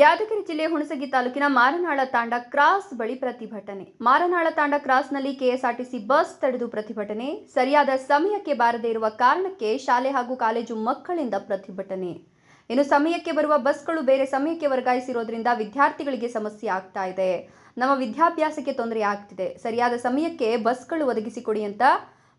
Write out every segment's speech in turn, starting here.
ಯಾದಗಿರಿ ಜಿಲ್ಲೆ ಹುಣಸಗಿ ತಾಲೂಕಿನ ಮಾರನಾಳ ತಾಂಡ ಕ್ರಾಸ್ ಬಳಿ ಪ್ರತಿಭಟನೆ. ಮಾರನಾಳ ತಾಂಡ ಕ್ರಾಸ್ನಲ್ಲಿ ಕೆಎಸ್ಆರ್ಟಿಸಿ ಬಸ್ ತಡೆದು ಪ್ರತಿಭಟನೆ. ಸರಿಯಾದ ಸಮಯಕ್ಕೆ ಬಾರದೇ ಇರುವ ಕಾರಣಕ್ಕೆ ಶಾಲೆ ಹಾಗೂ ಕಾಲೇಜು ಮಕ್ಕಳಿಂದ ಪ್ರತಿಭಟನೆ. ಇನ್ನು ಸಮಯಕ್ಕೆ ಬರುವ ಬಸ್ಗಳು ಬೇರೆ ಸಮಯಕ್ಕೆ ವರ್ಗಾಯಿಸಿರೋದ್ರಿಂದ ವಿದ್ಯಾರ್ಥಿಗಳಿಗೆ ಸಮಸ್ಯೆ ಆಗ್ತಾ ಇದೆ. ನಮ್ಮ ವಿದ್ಯಾಭ್ಯಾಸಕ್ಕೆ ತೊಂದರೆ ಆಗ್ತಿದೆ. ಸರಿಯಾದ ಸಮಯಕ್ಕೆ ಬಸ್ಗಳು ಒದಗಿಸಿಕೊಡಿ ಅಂತ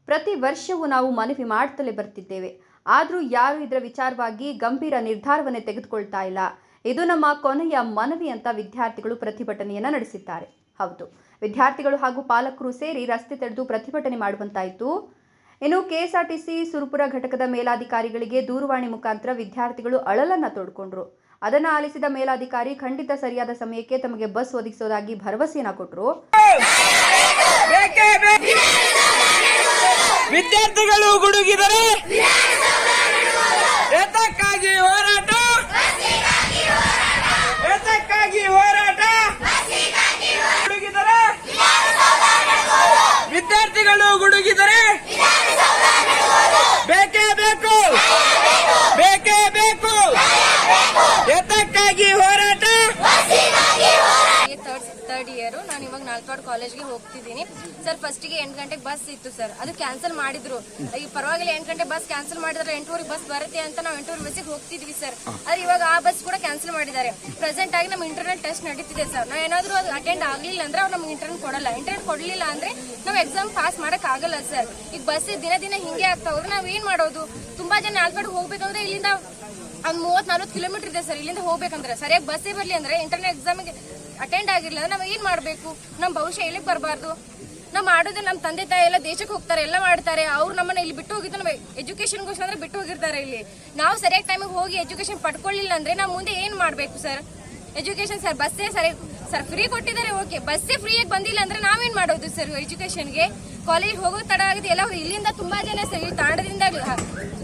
ಪ್ರತಿ ವರ್ಷವೂ ನಾವು ಮನವಿ ಮಾಡ್ತಲೇ ಬರ್ತಿದ್ದೇವೆ. ಆದರೂ ಯಾರು ಇದರ ವಿಚಾರವಾಗಿ ಗಂಭೀರ ನಿರ್ಧಾರವನ್ನೇ ತೆಗೆದುಕೊಳ್ತಾ ಇಲ್ಲ. ಇದು ನಮ್ಮ ಕೊನೆಯ ಮನವಿ ಅಂತ ವಿದ್ಯಾರ್ಥಿಗಳು ಪ್ರತಿಭಟನೆಯನ್ನ ನಡೆಸಿದ್ದಾರೆ. ಹೌದು. ವಿದ್ಯಾರ್ಥಿಗಳು ಹಾಗೂ ಪಾಲಕರು ಸೇರಿ ರಸ್ತೆ ತಡೆದು ಪ್ರತಿಭಟನೆ ಮಾಡುವಂತಾಯಿತು. ಇನ್ನು ಕೆಎಸ್ಆರ್ಟಿಸಿ ಸುರಪುರ ಘಟಕದ ಮೇಲಾಧಿಕಾರಿಗಳಿಗೆ ದೂರವಾಣಿ ಮುಖಾಂತರ ವಿದ್ಯಾರ್ಥಿಗಳು ಅಳಲನ್ನು ತೋಡ್ಕೊಂಡ್ರು. ಅದನ್ನ ಆಲಿಸಿದ ಮೇಲಾಧಿಕಾರಿ ಖಂಡಿತ ಸರಿಯಾದ ಸಮಯಕ್ಕೆ ತಮಗೆ ಬಸ್ ಒದಗಿಸೋದಾಗಿ ಭರವಸೆಯನ್ನ ಕೊಟ್ಟರು ವಿದ್ಯಾರ್ಥಿಗಳು ಗುಡುಗಿದರೆ ವಿದ್ಯಾರ್ಥಿಗಳು ಗುಡುಗಿದರೆ ನಾಲ್ಕಾಡ್ ಕಾಲೇಜ್ಗೆ ಹೋಗ್ತಿದ್ದೀನಿ. ಸರ್ ಫಸ್ಟಿಗೆ ಎಂಟು ಗಂಟೆಗೆ ಬಸ್ ಇತ್ತು ಸರ್. ಅದು ಕ್ಯಾನ್ಸಲ್ ಮಾಡಿದ್ರು. ಈಗ ಪರವಾಗಿಲ್ಲ, ಎಂಟು ಗಂಟೆ ಬಸ್ ಕ್ಯಾನ್ಸಲ್ ಮಾಡಿದ್ರೆ ಎಂಟೂವರೆಗೆ ಬಸ್ ಬರುತ್ತೆ ಅಂತ ನಾವು ಎಂಟೂವರೆ ಬಸ್ಸಿಗೆ ಹೋಗ್ತಿದ್ವಿ ಸರ್. ಆದ್ರೆ ಇವಾಗ ಆ ಬಸ್ ಕೂಡ ಕ್ಯಾನ್ಸಲ್ ಮಾಡಿದ್ದಾರೆ. ಪ್ರೆಸೆಂಟ್ ಆಗಿ ನಮ್ಮ ಇಂಟರ್ನೆಟ್ ಟೆಸ್ಟ್ ನಡೀತಿದೆ ಸರ್. ನಾವು ಏನಾದ್ರೂ ಅದು ಅಟೆಂಡ್ ಆಗ್ಲಿಲ್ಲ ಅಂದ್ರೆ ಅವ್ರು ನಮ್ಗೆ ಇಂಟರ್ನೆಟ್ ಕೊಡಲ್ಲ. ಇಂಟರ್ನೆಟ್ ಕೊಡ್ಲಿಲ್ಲ ಅಂದ್ರೆ ನಾವು ಎಕ್ಸಾಮ್ ಪಾಸ್ ಮಾಡಕ್ ಆಗಲ್ಲ ಸರ್. ಈಗ ಬಸ್ ದಿನ ದಿನ ಹಿಂಗೆ ಹೋದ್ರೆ ನಾವ್ ಏನ್ ಮಾಡೋದು? ತುಂಬಾ ಜನ ನಾಲ್ಕಡೆ ಹೋಗ್ಬೇಕಂದ್ರೆ ಇಲ್ಲಿಂದ ಒಂದ್ ಮೂವತ್ ನಲ್ವತ್ತು ಕಿಲೋಮೀಟರ್ ಇದೆ ಸರ್. ಇಲ್ಲಿಂದ ಹೋಗ್ಬೇಕಂದ್ರೆ ಸರಿಯಾಗಿ ಬಸ್ಸೇ ಬರ್ಲಿ ಅಂದ್ರೆ ಇಂಟರ್ನೆಟ್ ಎಕ್ಸಾಮಿಗೆ ಅಟೆಂಡ್ ಆಗಿರ್ಲಿಲ್ಲ ಅಂದ್ರೆ ನಾವ್ ಏನ್ ಮಾಡ್ಬೇಕು? ನಮ್ ಭವಿಷ್ಯ ಎಲ್ಲಿಗೆ ಬರಬಾರ್ದು? ನಾವು ಮಾಡೋದು ನಮ್ಮ ತಂದೆ ತಾಯಿ ಎಲ್ಲ ದೇಶಕ್ಕೆ ಹೋಗ್ತಾರೆ, ಎಲ್ಲ ಮಾಡ್ತಾರೆ. ಅವ್ರು ನಮ್ಮನ್ನ ಇಲ್ಲಿ ಬಿಟ್ಟು ಹೋಗಿದ್ದು ನಾವು ಎಜುಕೇಶನ್ಗೋಸ್ಕರ ಅಂದ್ರೆ ಬಿಟ್ಟು ಹೋಗಿರ್ತಾರೆ ಇಲ್ಲಿ. ನಾವು ಸರಿಯಾಗಿ ಟೈಮಿಗೆ ಹೋಗಿ ಎಜುಕೇಶನ್ ಪಡ್ಕೊಳ್ಳಿಲ್ಲ ಅಂದ್ರೆ ನಾವು ಮುಂದೆ ಏನ್ ಮಾಡ್ಬೇಕು ಸರ್? ಎಜುಕೇಶನ್ ಸರ್ ಬಸ್ಸೇ ಸರಿ ಸರ್ ಫ್ರೀ ಕೊಟ್ಟಿದ್ದಾರೆ ಓಕೆ ಬಸ್ಸೇ ಫ್ರೀಯಾಗಿ ಬಂದಿಲ್ಲ ಅಂದ್ರೆ ನಾವೇನ್ ಮಾಡೋದು ಸರ್ ಎಜುಕೇಶನ್ಗೆ ಕಾಲೇಜ್ ಹೋಗೋದು ತಡ ಆಗಿದೆ. ಎಲ್ಲ ಇಲ್ಲಿಂದ ತುಂಬಾ ಜನ ಸರ್, ಈ ತಾಂಡದಿಂದ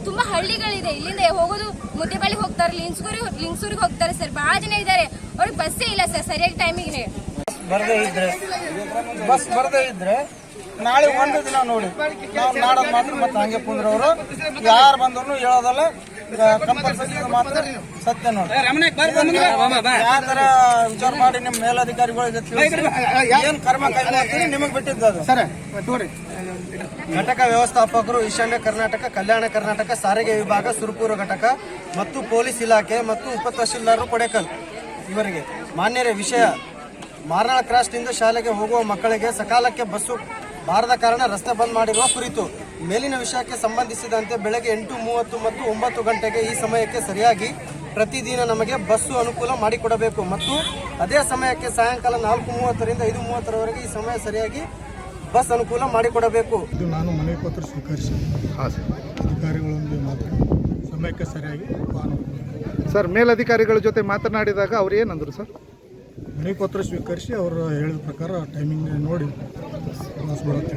ತುಂಬಾ ಹಳ್ಳಿಗಳಿದೆ. ಇಲ್ಲಿಂದ ಹೋಗೋದು ಮುದ್ದೆಬಾಳಿಗೆ ಹೋಗ್ತಾರೆ ಲಿಂಗ್ಸೂರಿ ಲಿಂಗ್ಸೂರಿಗೆ ಹೋಗ್ತಾರೆ ಸರ್. ಬಹಳ ಜನ ಇದ್ದಾರೆ. ಅವ್ರಿಗೆ ಬಸ್ಸೇ ಇಲ್ಲ ಸರ್, ಸರಿಯಾಗಿ ಟೈಮಿಗೆ ಬರದೇ ಇದ್ರೆ ಬಸ್ ಬರದೇ ಇದ್ರೆ ನಾಳೆ ಒಂದು ದಿನ ನೋಡಿ. ನಾವು ಮಾತ್ರ ಮತ್ತೆ ಹಂಗೆ ಕುಂದ್ರವರು. ಯಾರು ಬಂದ್ರು ಹೇಳೋದಲ್ಲ. ಕಂಪಲ್ಸರಿ ಮಾತ್ರ ಸತ್ಯ ನೋಡಿ. ಯಾವ ತರ ವಿಚಾರ ಮಾಡಿ ನಿಮ್ಮ ಏನ್ ಕರ್ಮ ನಿಮಗೆ ಬಿಟ್ಟಿದ್ದು ಅದು. ಸರ್ ಘಟಕ ವ್ಯವಸ್ಥಾಪಕರು ಈಶಾನ್ಯ ಕರ್ನಾಟಕ ಕಲ್ಯಾಣ ಕರ್ನಾಟಕ ಸಾರಿಗೆ ವಿಭಾಗ ಸುರಪುರ ಘಟಕ ಮತ್ತು ಪೊಲೀಸ್ ಇಲಾಖೆ ಮತ್ತು ಉಪ ತಹಶೀಲ್ದಾರರು ಕೊಡೇಕಲ್. ಇವರಿಗೆ ಮಾನ್ಯರ ವಿಷಯ. ಮಾರ್ನಾಳ ಕ್ರಾಸ್ನಿಂದ ಶಾಲೆಗೆ ಹೋಗುವ ಮಕ್ಕಳಿಗೆ ಸಕಾಲಕ್ಕೆ ಬಸ್ಸು ಬಾರದ ಕಾರಣ ರಸ್ತೆ ಬಂದ್ ಮಾಡಿರುವ ಕುರಿತು. ಮೇಲಿನ ವಿಷಯಕ್ಕೆ ಸಂಬಂಧಿಸಿದಂತೆ ಬೆಳಗ್ಗೆ ಎಂಟು ಮೂವತ್ತು ಮತ್ತು ಒಂಬತ್ತು ಗಂಟೆಗೆ ಈ ಸಮಯಕ್ಕೆ ಸರಿಯಾಗಿ ಪ್ರತಿದಿನ ನಮಗೆ ಬಸ್ಸು ಅನುಕೂಲ ಮಾಡಿಕೊಡಬೇಕು. ಮತ್ತು ಅದೇ ಸಮಯಕ್ಕೆ ಸಾಯಂಕಾಲ ನಾಲ್ಕು ಮೂವತ್ತರಿಂದ ಐದು ಮೂವತ್ತರವರೆಗೆ ಈ ಸಮಯ ಸರಿಯಾಗಿ ಬಸ್ ಅನುಕೂಲ ಮಾಡಿಕೊಡಬೇಕು. ಇದು ನಾನು ಮನವಿ ಪತ್ರ ಸ್ವೀಕರಿಸಿ ಅಧಿಕಾರಿಗಳೊಂದಿಗೆ ಮಾತಾಡಿ ಸಮಯಕ್ಕೆ ಸರಿಯಾಗಿ ಸರ್ ಮೇಲಧಿಕಾರಿಗಳ ಜೊತೆ ಮಾತನಾಡಿದಾಗ ಅವ್ರು ಏನಂದರು ಸರ್? ಮನವಿ ಪತ್ರ ಸ್ವೀಕರಿಸಿ ಅವರು ಹೇಳಿದ ಪ್ರಕಾರ ಟೈಮಿಂಗ್ ನೋಡಿ ಬಸ್ ಬರುತ್ತೆ